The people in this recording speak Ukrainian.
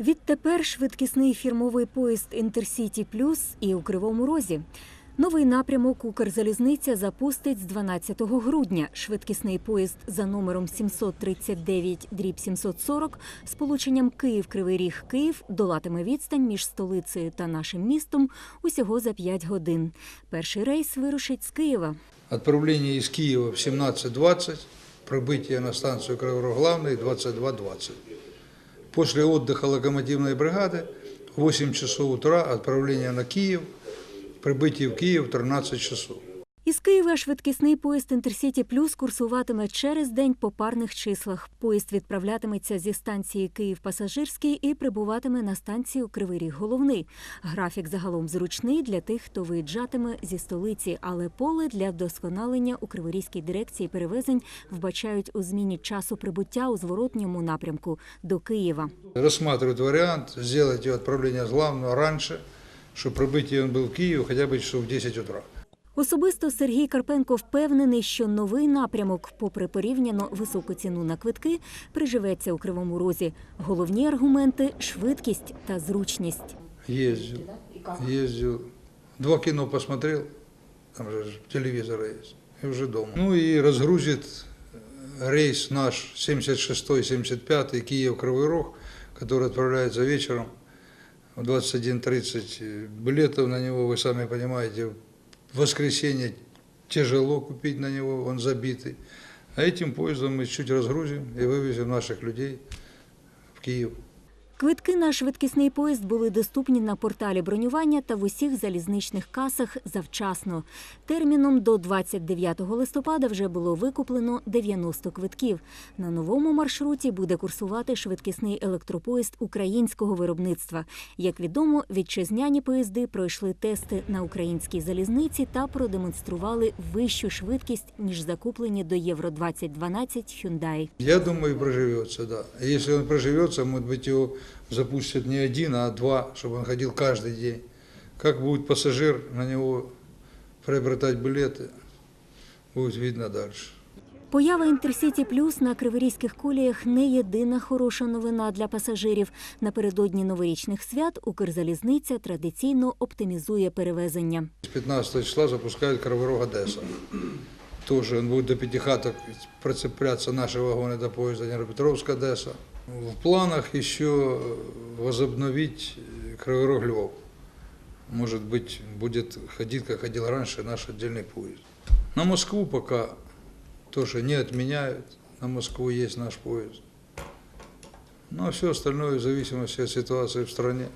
Відтепер швидкісний фірмовий поїзд Інтерсіті Плюс і у Кривому Розі. Новий напрямок Укрзалізниця запустить з 12 грудня. Швидкісний поїзд за номером 739 дріб 740 з полученням Київ-Кривий Ріг Київ долатиме відстань між столицею та нашим містом усього за 5 годин. Перший рейс вирушить з Києва. Отправление из Киева в 17.20, прибытие на станцию Кривой Главный 22.20. После отдыха локомотивной бригады в 8 часов утра отправление на Киев, прибытие в Киев в 13 часов. Із Києва швидкісний поїзд Інтерсіті Плюс курсуватиме через день по парних числах. Поїзд відправлятиметься зі станції Київ Пасажирський і прибуватиме на станцію Кривий Ріг Головний. Графік загалом зручний для тих, хто виїжджатиме зі столиці, але поле для вдосконалення у Криворізькій дирекції перевезень вбачають у зміні часу прибуття у зворотньому напрямку до Києва. Рассматривают вариант сделать его отправление с главного раньше, чтобы прибытие он был в Киев хотя бы часов в 10 утра. Особисто Сергій Карпенко впевнений, що новий напрямок, попри порівняно високу ціну на квитки, приживеться у кривому розі. Головні аргументи швидкість та зручність. Ездил, ездил. Два кино посмотрел, там же ж телевизор есть, и уже дома. Ну и разгрузит э, рейс наш 76-75 Киев-Кривой Рог, который отправляется вечером в 21.30. Билетов на него, вы сами понимаете, в воскресенье тяжело купить на него, он забитый. А этим поездом мы чуть разгрузим и вывезем наших людей в Киев. Квитки на швидкісний поїзд були доступні на порталі бронювання та в усіх залізничних касах завчасно. Терміном до 29 листопада вже було викуплено 90 квитків. На новому маршруті буде курсувати швидкісний електропоїзд українського виробництва. Як відомо, вітчизняні поїзди пройшли тести на українській залізниці та продемонстрували вищу швидкість ніж закуплені до Євро 2012 Hyundai. Я думаю, проживется, да. И Если он проживется, может быть, его запустят не один, а два, чтобы он ходил каждый день. Как будет пассажир на него приобретать билеты, будет видно дальше. Поява Інтерсіті Плюс на криворізьких коліях не єдина хороша новина для пасажирів. Напередодні новорічних свят Укрзалізниця традиційно оптимізує перевезення. С 15 числа запускают Криворог Одесса. Тоже он будет до Пятихаток прицепляться наши вагоны до поезда Днепропетровск Одесса. В планах еще возобновить Криворог Львов. Может быть, будет ходить, как ходил раньше, наш отдельный поезд. На Москву пока тоже не отменяют. На Москву есть наш поезд. А все остальное в зависимости от ситуации в стране.